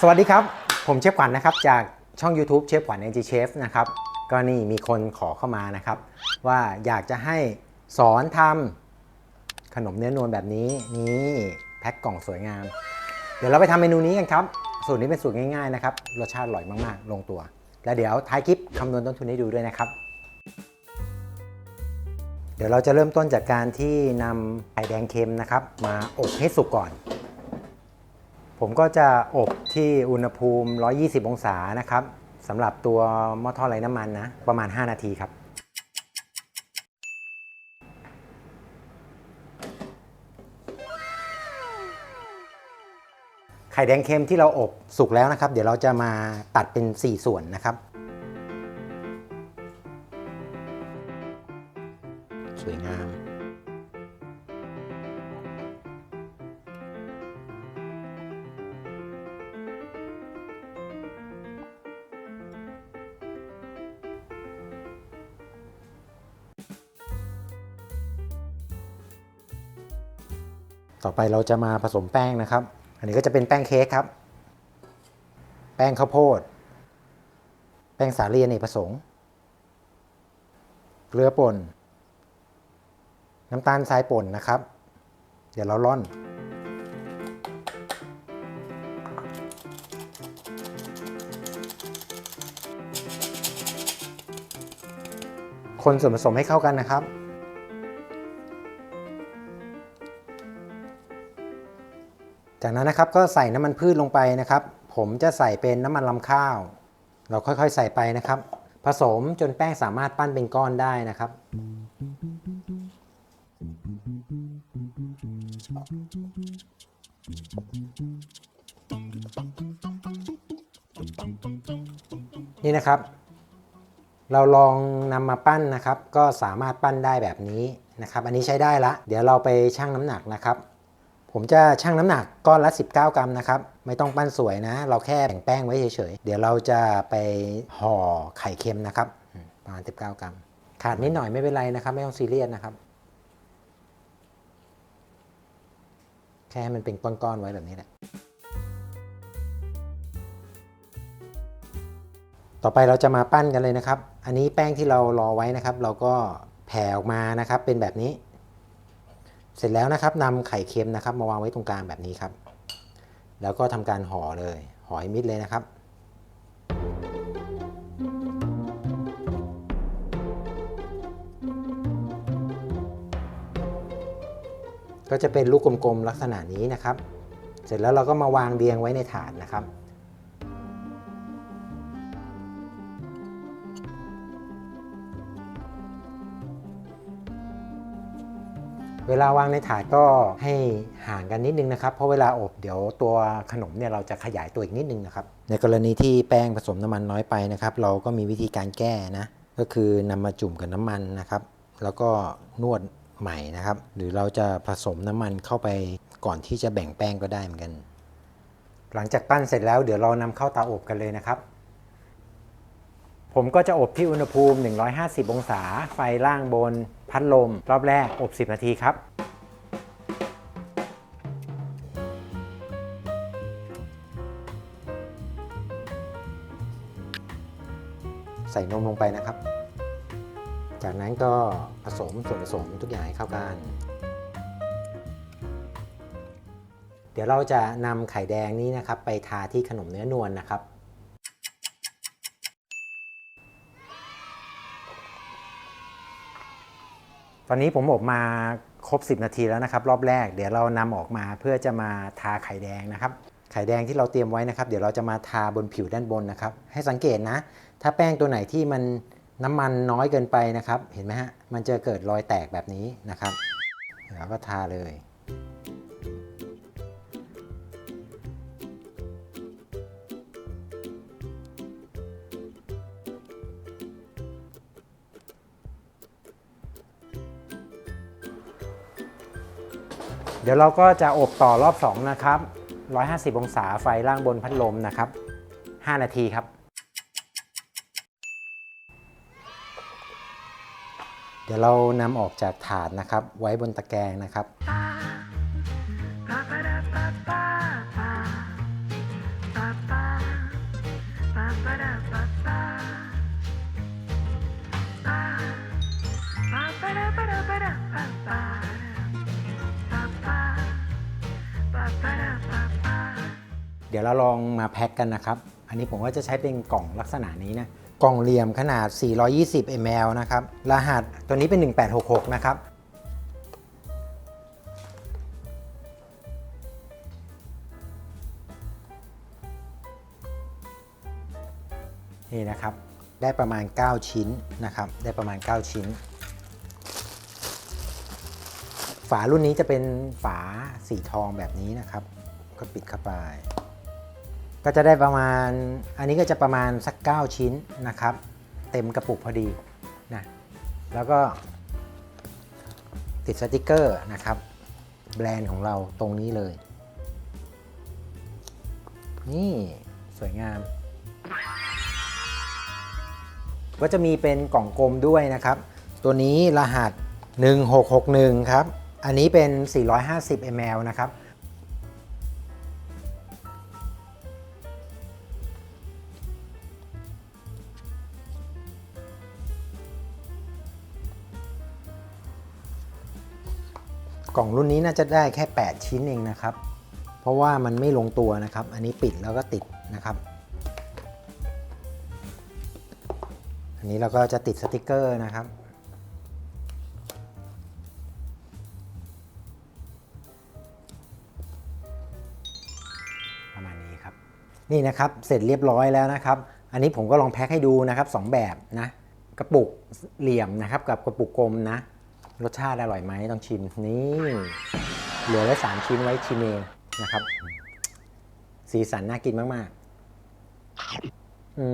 สวัสดีครับ ผมเชฟขวัญนะครับ จากช่อง YouTube เชฟขวัญ NG Chef นะครับ ก็นี่มีคนขอเข้ามานะครับ ว่าอยากจะให้สอนทำขนมเนื้อนวลแบบนี้นี่แพ็คกล่องสวยงาม เดี๋ยวเราไปทำเมนูนี้กันครับ สูตรนี้เป็นสูตรง่ายๆนะครับ รสชาติอร่อยมากๆ ลงตัว แล้วเดี๋ยวท้ายคลิปคำนวณต้นทุนให้ดูด้วยนะครับ เดี๋ยวเราจะเริ่มต้นจากการที่นำไข่แดงเค็มนะครับ มาอบให้สุกก่อน ผมก็จะอบที่อุณหภูมิ 120 องศานะครับสำหรับตัวหม้อทอดไร้น้ำมันนะ ประมาณ 5 นาทีครับ ไข่แดงเค็มที่เราอบสุกแล้วนะครับ เดี๋ยวเราจะมาตัดเป็น 4 ส่วนนะครับ ต่อไปเราจะมาผสมแป้งนะครับ อันนี้ก็จะเป็นแป้งเค้กครับ แป้งข้าวโพด แป้งสาลีอเนกประสงค์ เกลือป่น น้ำตาลทรายป่นนะครับ เดี๋ยวเราร่อนคนส่วนผสมให้เข้ากันนะครับ จากนั้นนะครับก็ใส่น้ำมันพืชลงไปนะครับ ผมจะใส่เป็นน้ำมันลำข้าว เราค่อยๆใส่ไปนะครับ ผสมจนแป้งสามารถปั้นเป็นก้อนได้นะครับ นี่นะครับ เราลองนำมาปั้นนะครับ ก็สามารถปั้นได้แบบนี้นะครับ อันนี้ใช้ได้ละ เดี๋ยวเราไปชั่งน้ำหนักนะครับ ผมจะชั่งน้ำหนักก้อนละ 19 กรัมนะครับ ไม่ต้องปั้นสวยนะ เราแค่แบ่งแป้งไว้เฉยๆ เดี๋ยวเราจะไปห่อไข่เค็มนะครับประมาณ 19 กรัม ขาดนิดหน่อยไม่เป็นไรนะครับ ไม่ต้องซีเรียสนะครับ แค่ให้มันเป็นก้อนๆไว้แบบนี้แหละต่อไปเราจะมาปั้นกันเลยนะครับ อันนี้แป้งที่เรารอไว้นะครับ เราก็แผ่ออกมานะครับ เป็นแบบนี้ เสร็จแล้วนะครับนำไข่เค็มนะครับ มาวางไว้ตรงกลางแบบนี้ครับ แล้วก็ทำการห่อเลยห่อให้มิดเลยนะครับ ก็จะเป็นลูกกลมๆลักษณะนี้นะครับ เสร็จแล้วเราก็มาวางเรียงไว้ในถาดนะครับ เวลาวางในถาดก็ให้ห่างกันนิดนึงนะครับ เพราะเวลาอบเดี๋ยวตัวขนมเนี่ยเราจะขยายตัวอีกนิดนึงนะครับ ในกรณีที่แป้งผสมน้ำมันน้อยไปนะครับ เราก็มีวิธีการแก้นะ ก็คือนำมาจุ่มกับน้ำมันนะครับ แล้วก็นวดใหม่นะครับ หรือเราจะผสมน้ำมันเข้าไปก่อนที่จะแบ่งแป้งก็ได้เหมือนกัน หลังจากปั้นเสร็จแล้วเดี๋ยวเรานำเข้าเตาอบกันเลยนะครับ ผมก็จะอบที่อุณหภูมิ 150 องศา ไฟล่างบน พัดลม รอบแรกอบ 10 นาทีครับ ใส่นมลงไปนะครับ จากนั้นก็ผสมส่วนผสมทุกอย่างให้เข้ากัน เดี๋ยวเราจะนำไข่แดงนี้นะครับ ไปทาที่ขนมเนื้อนวลนะครับ ตอนนี้ผมอบมาครบ 10 นาทีแล้วนะครับ รอบแรกเดี๋ยวเรานำออกมาเพื่อจะมาทาไข่แดงนะครับ ไข่แดงที่เราเตรียมไว้นะครับ เดี๋ยวเราจะมาทาบนผิวด้านบนนะครับ ให้สังเกตนะ ถ้าแป้งตัวไหนที่มันน้ำมันน้อยเกินไปนะครับ เห็นไหมฮะมันจะเกิดรอยแตกแบบนี้นะครับแล้วก็ทาเลย เดี๋ยวเราก็จะอบต่อรอบ 2 นะครับ 150 องศาไฟล่างบนพัดลมนะครับ 5 นาทีครับ เดี๋ยวเรานำออกจากถาดนะครับ ไว้บนตะแกรงนะครับ ดี๋ยวเราลองมาแพ็คกันนะครับ อันนี้ผมว่าจะใช้เป็นกล่องลักษณะนี้นะ กล่องเหลี่ยมขนาด 420 ml นะครับ รหัสตัวนี้เป็น 1866 นะครับ นี่นะครับ ได้ประมาณ 9 ชิ้นนะครับ ได้ประมาณ 9 ชิ้นฝารุ่นนี้จะเป็นฝาสีทองแบบนี้นะครับ ก็ปิดเข้าไป ก็จะได้ประมาณอันนี้ก็จะประมาณสัก 9 ชิ้นนะครับ เต็มกระปุกพอดีนะแล้วก็ติดสติกเกอร์นะครับ แบรนด์ของเราตรงนี้เลย นี่สวยงาม ก็จะมีเป็นกล่องกลมด้วยนะครับ ตัวนี้รหัส 1661 ครับ อันนี้เป็น 450 ml นะครับ กล่องรุ่นนี้น่าจะได้แค่ 8 ชิ้นเองนะครับ เพราะว่ามันไม่ลงตัวนะครับ อันนี้ปิดแล้วก็ติดนะครับ อันนี้เราก็จะติดสติกเกอร์นะครับประมาณนี้ครับ นี่นะครับเสร็จเรียบร้อยแล้วนะครับ อันนี้ผมก็ลองแพ็คให้ดูนะครับสองแบบนะกระปุกเหลี่ยมนะครับ กับกระปุกกลมนะ รสชาติอร่อยไหมต้องชิมนี่เหลือไว้สามชิ้นไว้ชิมเองนะครับ สีสันน่ากินมากๆ อื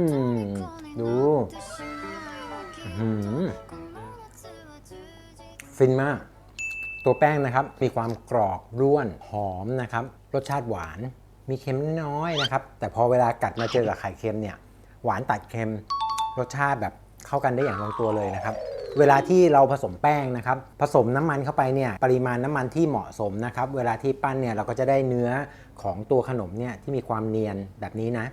มดูฟินมาก ตัวแป้งนะครับ มีความกรอบร่วนหอมนะครับ รสชาติหวานมีเค็มน้อยนะครับ แต่พอเวลากัดมาเจอกับไข่เค็มเนี่ย หวานตัดเค็ม รสชาติแบบเข้ากันได้อย่างลงตัวเลยนะครับ เวลาที่เราผสมแป้งนะครับ ผสมน้ำมันเข้าไปเนี่ยปริมาณน้ำมันที่เหมาะสมนะครับ เวลาที่ปั้นเนี่ยเราก็จะได้เนื้อของตัวขนมเนี่ยที่มีความเนียนแบบนี้นะ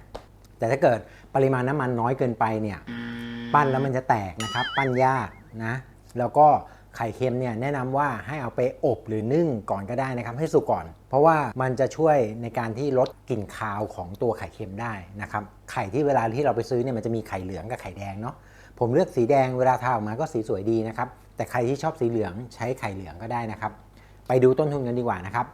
แต่ถ้าเกิดปริมาณน้ำมันน้อยเกินไปเนี่ยปั้นแล้วมันจะแตกนะครับ ปั้นยากนะ แล้วก็ไข่เค็มเนี่ยแนะนำว่าให้เอาไปอบหรือนึ่งก่อนก็ได้นะครับ ให้สุกก่อน เพราะว่ามันจะช่วยในการที่ลดกลิ่นคาวของตัวไข่เค็มได้นะครับไข่ที่เวลาที่เราไปซื้อเนี่ยมันจะมีไข่เหลืองกับไข่แดงเนาะ ผมเลือกสีแดงเวลาทาออกมาก็สีสวยดีนะครับ แต่ใครที่ชอบสีเหลืองใช้ไข่เหลืองก็ได้นะครับ ไปดูต้นทุนกันดีกว่านะครับ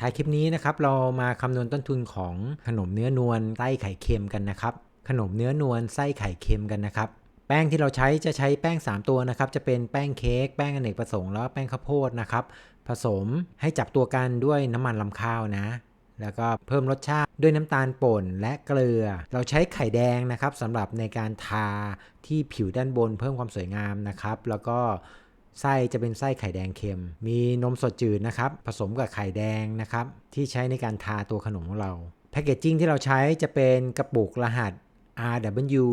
ท้ายคลิปนี้นะครับเรามาคำนวณต้นทุนของขนมเนื้อนวลไส้ไข่เค็มกันนะครับขนมเนื้อนวลไส้ไข่เค็มกันนะครับแป้งที่เราใช้จะใช้แป้ง 3 ตัวนะครับ จะเป็นแป้งเค้กแป้งอเนกประสงค์แล้วแป้งข้าวโพดนะครับ ผสมให้จับตัวกันด้วยน้ำมันลำข้าวนะ แล้วก็เพิ่มรสชาติด้วยน้ำตาลป่นและเกลือ เราใช้ไข่แดงนะครับสำหรับในการทาที่ผิวด้านบนเพิ่มความสวยงามนะครับ แล้วก็ไส้จะเป็นไส้ไข่แดงเค็ม มีนมสดจืดนะครับ ผสมกับไข่แดงนะครับ ที่ใช้ในการทาตัวขนมของเราแพคเกจจิ้งที่เราใช้จะเป็นกระปุกรหัส RW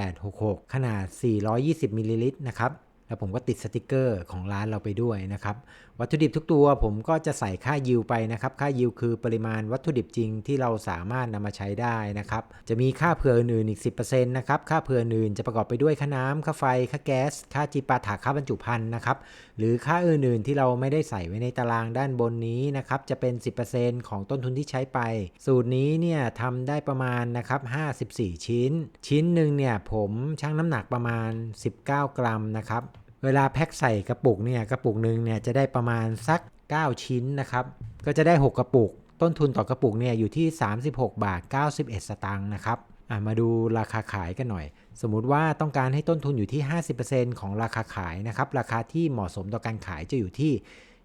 1866 ขนาด 420มิลลิลิตรนะครับ แล้วผมก็ติดสติกเกอร์ของร้านเราไปด้วยนะครับ วัตถุดิบทุกตัวผมก็จะใส่ค่ายิวไปนะครับ ค่ายิวคือปริมาณวัตถุดิบจริงที่เราสามารถนำมาใช้ได้นะครับ จะมีค่าเผื่ออื่นอีก 10%นะครับ ค่าเผื่ออื่นจะประกอบไปด้วยค่าน้ำค่าไฟ ค่าแก๊ส ค่าจีปาถาค่าบรรจุภัณฑ์นะครับ หรือค่าอื่นๆที่เราไม่ได้ใส่ไว้ในตารางด้านบนนี้นะครับ จะเป็น 10%ของต้นทุนที่ใช้ไป สูตรนี้เนี่ยทำได้ประมาณนะครับ54 ชิ้น ชิ้นหนึ่งเนี่ยผมชั่งน้ำหนักประมาณ 19 กรัมนะครับ เวลาแพ็คใส่กระปุกเนี่ยกระปุกหนึ่งเนี่ยจะได้ประมาณสัก 9 ชิ้นนะครับ ก็จะได้ 6 กระปุก ต้นทุนต่อกระปุกเนี่ยอยู่ที่ 36 บาท 91 สตางค์นะครับมาดูราคาขายกันหน่อย สมมุติว่าต้องการให้ต้นทุนอยู่ที่ 50%ของราคาขายนะครับ ราคาที่เหมาะสมต่อการขายจะอยู่ที่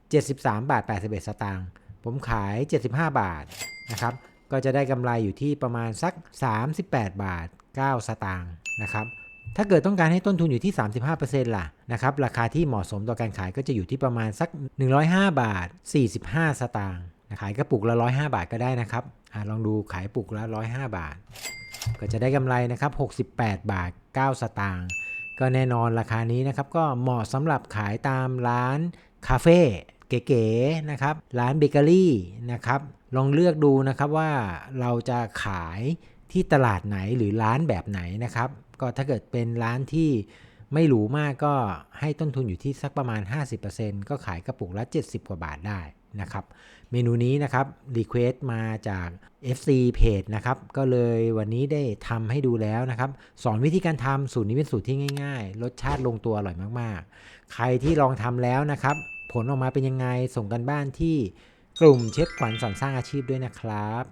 73 บาท 81 สตางค์ ผมขาย 75 บาทนะครับ ก็จะได้กำไรอยู่ที่ประมาณสัก 38 บาท 9 สตางค์นะครับ ถ้าเกิดต้องการให้ต้นทุนอยู่ที่ 35%ล่ะนะครับราคาที่เหมาะสมต่อการขายก็จะอยู่ที่ประมาณสัก 105 บาท 45 สตางค์ขายกระปุกละ 105 บาทก็ได้นะครับอลองดูขายปุกละ 105 บาท ก็จะได้กำไรนะครับ 68 บาท 9 สตางค์ก็แน่นอนราคานี้นะครับก็เหมาะสำหรับขายตามร้านคาเฟ่เก๋ๆนะครับร้านเบเกอรี่นะครับลองเลือกดูนะครับว่าเราจะขายที่ตลาดไหนหรือร้านแบบไหนนะครับ ก็ถ้าเกิดเป็นร้านที่ไม่หรูมากก็ให้ต้นทุนอยู่ที่สักประมาณ 50%ก็ขายกระปุกละ 70 กว่าบาทได้นะครับ เมนูนี้นะครับรีเควสมาจาก FC Page นะครับ ก็เลยวันนี้ได้ทำให้ดูแล้วนะครับ สอนวิธีการทำสูตรนี้เป็นสูตรที่ง่ายๆ รสชาติลงตัวอร่อยมากๆ ใครที่ลองทำแล้วนะครับ ผลออกมาเป็นยังไงส่งกันบ้านที่กลุ่มเชฟขวัญสอนสร้างอาชีพด้วยนะครับ